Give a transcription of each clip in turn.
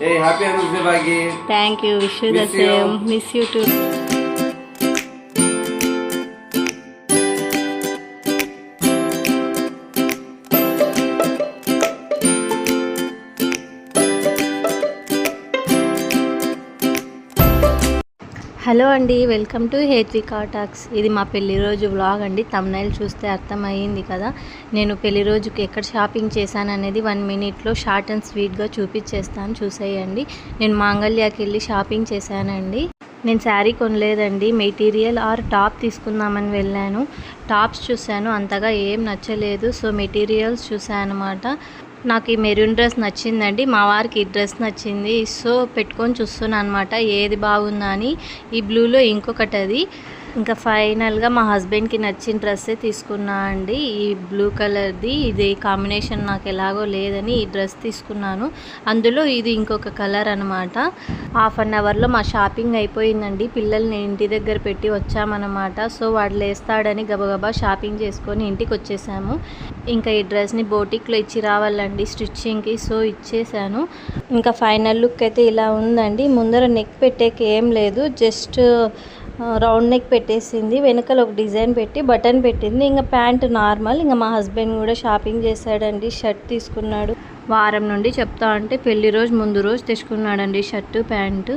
ఏ happy అనౌన్స్ Baaghi thank you wish you the Miss you. Same miss you hello అండి welcome to Hethvika talks ఇది మా పెళ్ళి రోజు వ్లాగ్ అండి. తమ్నైల్ చూస్తే అర్థమయ్యింది కదా. నేను పెళ్ళి రోజుకి ఎక్కడ షాపింగ్ చేశాను అనేది వన్ మినిట్లో షార్ట్ అండ్ స్వీట్గా చూపించేస్తాను. చూసేయండి. నేను మాంగళ్యాకి వెళ్ళి షాపింగ్ చేశానండి. నేను శారీ కొనలేదండి. మెటీరియల్ ఆర్ టాప్ తీసుకుందామని వెళ్ళాను. టాప్స్ చూశాను. అంతగా ఏం నచ్చలేదు. సో మెటీరియల్స్ చూశాను అనమాట నాకు ఈ మెరూన్ డ్రెస్ నచ్చిందండి. మా వారికి ఈ డ్రెస్ నచ్చింది. సో పెట్టుకొని చూస్తున్నాను అనమాట ఏది బాగుందా అని. ఈ బ్లూలో ఇంకొకటి అది ఇంకా ఫైనల్గా మా హస్బెండ్కి నచ్చిన డ్రెస్సే తీసుకున్నా అండి. ఈ బ్లూ కలర్ది ఇది కాంబినేషన్ నాకు ఎలాగో లేదని ఈ డ్రెస్ తీసుకున్నాను. అందులో ఇది ఇంకొక కలర్ అనమాట హాఫ్ అన్ అవర్లో మా షాపింగ్ అయిపోయిందండి. పిల్లల్ని ఇంటి దగ్గర పెట్టి వచ్చామన్నమాట. సో వాడు లేస్తాడని గబగబా షాపింగ్ చేసుకొని ఇంటికి వచ్చేసాము. ఇంకా ఈ డ్రెస్ని బోటిక్లో ఇచ్చి రావాలండి స్టిచ్చింగ్కి. సో ఇచ్చేసాను. ఇంకా ఫైనల్ లుక్ అయితే ఇలా ఉందండి. ముందర నెక్ పెట్టేకి ఏం లేదు. జస్ట్ రౌండ్ నెక్ పెట్టేసింది. వెనకాల ఒక డిజైన్ పెట్టి బటన్ పెట్టింది. ఇంకా ప్యాంట్ నార్మల్. ఇంకా మా హస్బెండ్ కూడా షాపింగ్ చేశాడండి. షర్ట్ తీసుకున్నాడు. వారం నుండి చెప్తా అంటే పెళ్ళి రోజు ముందు రోజు తెచ్చుకున్నాడండి shirt pant.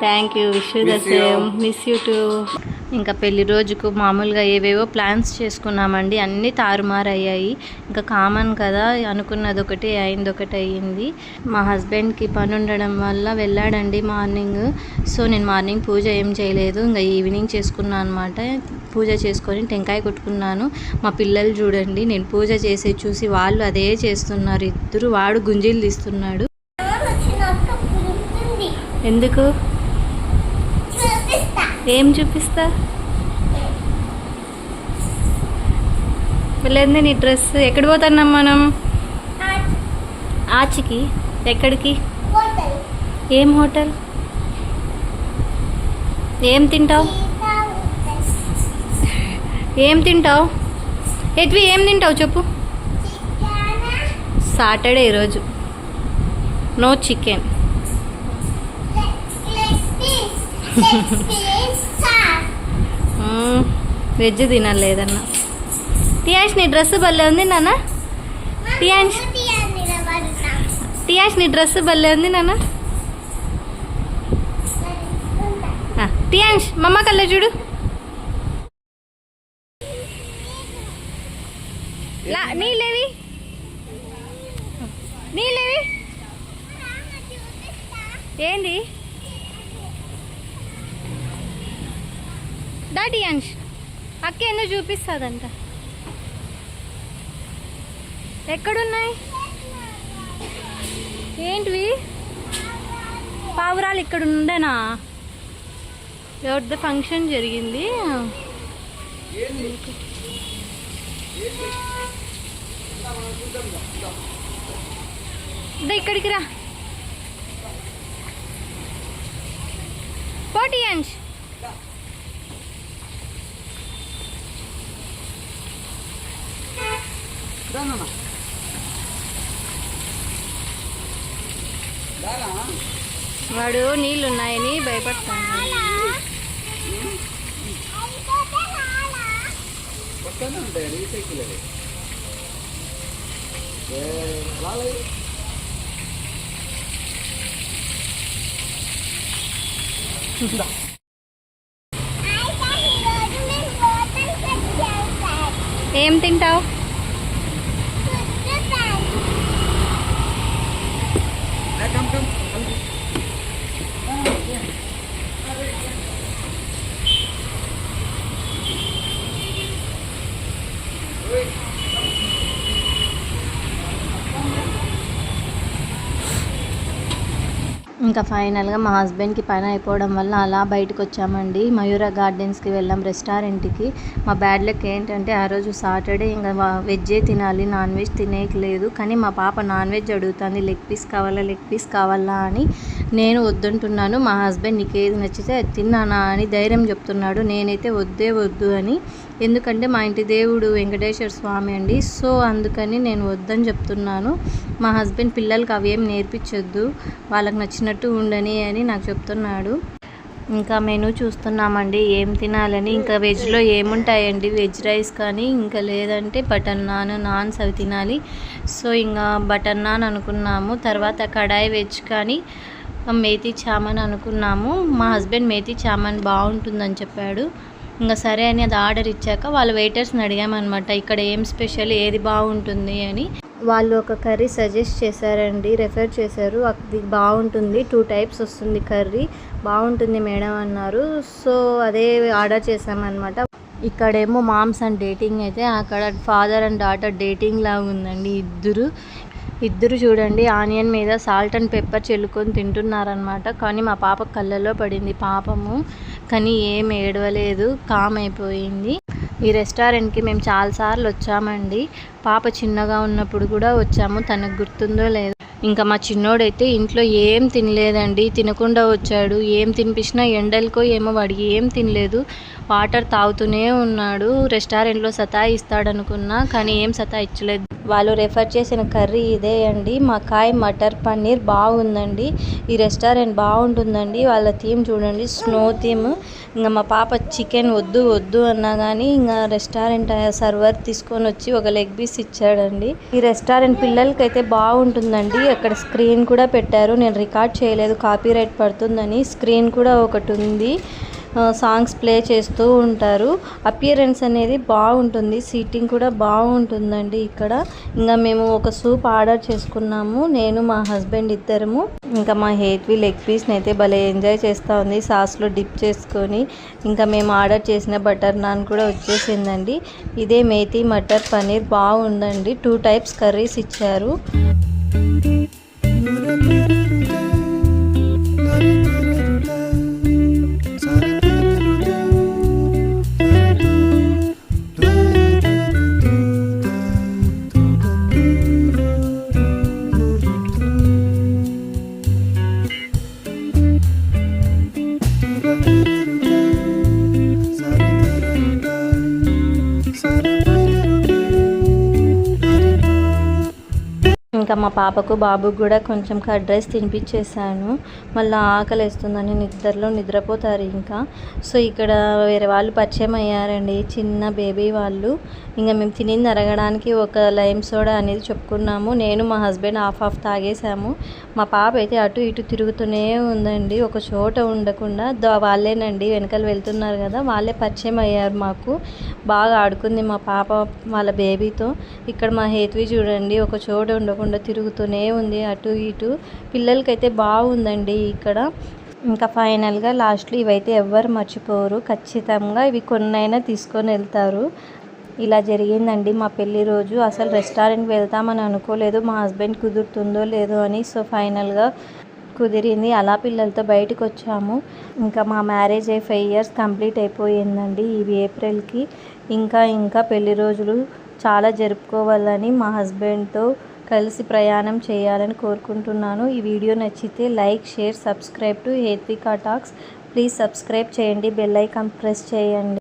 Thank you wish you the Miss you. Same miss you too ఇంకా పెళ్ళి రోజుకు మామూలుగా ఏవేవో ప్లాన్స్ చేసుకున్నామండి. అన్నీ తారుమారు అయ్యాయి ఇంకా కామన్ కదా అనుకున్నది ఒకటి అయింది ఒకటి అయ్యింది. మా హస్బెండ్కి పని ఉండడం వల్ల వెళ్ళాడండి మార్నింగ్ సో నేను మార్నింగ్ పూజ ఏం చేయలేదు. ఇంకా ఈవినింగ్ చేసుకున్నాను అనమాట పూజ చేసుకొని టెంకాయ కొట్టుకున్నాను. మా పిల్లలు చూడండి నేను పూజ చేసి చూసి వాళ్ళు అదే చేస్తున్నారు. ఇద్దరు వాడు గుంజీలు తీస్తున్నాడు. ఎందుకు? ఏం చూపిస్తా? వెళ్ళేది నీ డ్రెస్. ఎక్కడ పోతున్నాం మనం? ఆచికి. ఎక్కడికి? ఏం హోటల్? ఏం తింటావు? ఏం తింటావు? ఎట్వి ఏం తింటావు చెప్పు. సాటర్డే ఈరోజు. No chicken. వెజ్ తినలేదన్న. టియాష్ నీ డ్రెస్ భలే ఉంది నాన్న. టియాష్ టియాష్ నీ డ్రెస్ భలే ఉంది నాన్న. టియాష్ మమ్మ కళ్ళ చూడు. లా నీళ్ళేవి? నీళ్ళేవి? ఏంది? దాటి అక్క ఎందుకు చూపిస్తుందంట? ఎక్కడున్నాయి? ఏంటివి? పావురాలు ఇక్కడ ఉండేనా? ఎవరిదో ఫంక్షన్ జరిగింది? ఇక్కడికి రా. పోటీ అంచ్ వాడు నీళ్ళు ఉన్నాయని భయపడతాను. ఏం తింటావు? ఇంకా ఫైనల్గా మా హస్బెండ్కి పని అయిపోవడం వల్ల అలా బయటకు వచ్చామండి మయూర గార్డెన్స్కి వెళ్ళాం రెస్టారెంట్కి. మా బ్యాడ్ లక్ ఏంటంటే ఆ రోజు సాటర్డే ఇంకా వెజ్జే తినాలి నాన్ వెజ్ తినేయట్లేదు. కానీ మా పాప నాన్ వెజ్ అడుగుతుంది లెగ్ పీస్ కావాలా లెగ్ పీస్ కావాలా? అని. నేను వద్దంటున్నాను మా హస్బెండ్ నీకు ఏది నచ్చితే తిన్నానా? అని ధైర్యం చెప్తున్నాడు. నేనైతే వద్దే వద్దు అని ఎందుకంటే మా ఇంటి దేవుడు వెంకటేశ్వర స్వామి అండి. సో అందుకని నేను వద్దని చెప్తున్నాను. మా హస్బెండ్ పిల్లలకి అవేం నేర్పించొద్దు. వాళ్ళకి నచ్చినట్టు ఉండని అని నాకు చెప్తున్నాడు. ఇంకా మెనూ చూస్తున్నామండి. ఏం తినాలని? ఇంకా వెజ్లో ఏముంటాయండి? వెజ్ రైస్ కానీ ఇంకా లేదంటే బటర్ నాన్ నాన్స్ అవి తినాలి. సో ఇంకా బటర్ నాన్ అనుకున్నాము. తర్వాత కడాయి వెజ్ కానీ మేతి చామన్ అనుకున్నాము. మా హస్బెండ్ మేతి చామన్ బాగుంటుందని చెప్పాడు. ఇంకా సరే అని అది ఆర్డర్ ఇచ్చాక వాళ్ళ వెయిటర్స్ని అడిగామన్నమాట ఇక్కడ ఏం స్పెషల్ ఏది బాగుంటుంది? అని. వాళ్ళు ఒక కర్రీ సజెస్ట్ చేశారండి రెఫర్ చేశారు. అది బాగుంటుంది టూ టైప్స్ వస్తుంది కర్రీ. బాగుంటుంది మేడం అన్నారు. సో అదే ఆర్డర్ చేశామన్నమాట. ఇక్కడేమో మామ్స్ అండ్ డేటింగ్ అయితే అక్కడ ఫాదర్ అండ్ డాటర్ డేటింగ్ లాగా ఉందండి ఇద్దరు. ఇద్దరు చూడండి ఆనియన్ మీద సాల్ట్ అండ్ పెప్పర్ చెల్లుకొని తింటున్నారనమాట కానీ మా పాప కళ్ళలో పడింది పాపము. కానీ ఏం ఏడవలేదు కామ్ అయిపోయింది. ఈ రెస్టారెంట్కి మేము చాలాసార్లు వచ్చామండి. పాప చిన్నగా ఉన్నప్పుడు కూడా వచ్చాము తనకు గుర్తుందో లేదో. ఇంకా మా చిన్నోడైతే ఇంట్లో ఏం తినలేదండి తినకుండా వచ్చాడు. ఏం తినిపించినా ఎండలకో ఏమో వాడికి ఏం తినలేదు. వాటర్ తాగుతూనే ఉన్నాడు. రెస్టారెంట్లో సతాయిస్తాడనుకున్నా కానీ ఏం సతాయించలేదు వాళ్ళు రెఫర్ చేసిన కర్రీ ఇదే అండి. మకాయ్ మటర్ పన్నీర్ బాగుందండి. ఈ రెస్టారెంట్ బాగుంటుందండి. వాళ్ళ థీమ్ చూడండి. Snow theme. ఇంకా మా పాప చికెన్ వద్దు వద్దు అన్నా కానీ ఇంకా రెస్టారెంట్ సర్వర్ తీసుకొని వచ్చి ఒక లెగ్ పీస్ ఇచ్చాడండి. ఈ రెస్టారెంట్ పిల్లలకైతే బాగుంటుందండి. అక్కడ స్క్రీన్ కూడా పెట్టారు. నేను రికార్డ్ చేయలేదు. కాపీ రైట్ పడుతుందని స్క్రీన్ కూడా ఒకటి ఉంది సాంగ్స్ ప్లే చేస్తూ ఉంటారు. అపియరెన్స్ అనేది బాగుంటుంది. సీటింగ్ కూడా బాగుంటుందండి ఇక్కడ. ఇంకా మేము ఒక సూప్ ఆర్డర్ చేసుకున్నాము. నేను మా హస్బెండ్ ఇద్దరము. ఇంకా మా హేట్వి లెగ్ పీస్ని అయితే భలే ఎంజాయ్ చేస్తూ ఉంది. సాస్లో డిప్ చేసుకొని ఇంకా మేము ఆర్డర్ చేసిన బటర్ నాన్ కూడా వచ్చేసిందండి. ఇదే మేతి మటర్ పన్నీర్ బాగుందండి. టూ టైప్స్ కర్రీస్ ఇచ్చారు. మా పాపకు బాబుకు కూడా కొంచెం కర్డ్ రైస్ తినిపించేసాను మళ్ళీ ఆకలి వేస్తుందని నిద్రలో నిద్రపోతారు ఇంకా. సో ఇక్కడ వేరే వాళ్ళు పరిచయం అయ్యారండి. చిన్న బేబీ వాళ్ళు. ఇంకా మేము తినింది అరగడానికి ఒక లైమ్ సోడా అనేది చెప్పుకున్నాము. నేను మా హస్బెండ్ హాఫ్ హాఫ్ తాగేసాము. మా పాప అయితే అటు ఇటు తిరుగుతూనే ఉందండి. ఒక చోట ఉండకుండా వాళ్ళేనండి వెనకాల వెళ్తున్నారు కదా వాళ్ళే పరిచయం అయ్యారు మాకు. బాగా ఆడుకుంది మా పాప వాళ్ళ బేబీతో. ఇక్కడ మా హేతువి చూడండి ఒక చోట ఉండకుండా తిరుగుతూనే ఉంది అటు ఇటు. పిల్లలకైతే బాగుందండి ఇక్కడ. ఇంకా ఫైనల్గా లాస్ట్లో ఇవైతే ఎవ్వరు మర్చిపోరు. ఖచ్చితంగా ఇవి కొన్నైనా తీసుకొని వెళ్తారు. ఇలా జరిగిందండి మా పెళ్ళి రోజు. అసలు రెస్టారెంట్కి వెళ్తామని అనుకోలేదు. మా హస్బెండ్ కుదురుతుందో లేదో అని. సో ఫైనల్గా కుదిరింది. అలా పిల్లలతో బయటకు వచ్చాము. ఇంకా మా మ్యారేజ్ అయి ఫైవ్ ఇయర్స్ కంప్లీట్ అయిపోయిందండి ఇవి ఏప్రిల్కి. ఇంకా ఇంకా పెళ్ళి రోజులు చాలా జరుపుకోవాలని మా హస్బెండ్తో కలిసి ప్రయాణం చేయాలని కోరుకుంటున్నాను. ఈ వీడియో నచ్చితే like share subscribe to Hethvika talks. Please subscribe చేయండి. బెల్ ఐకాన్ ప్రెస్ చేయండి.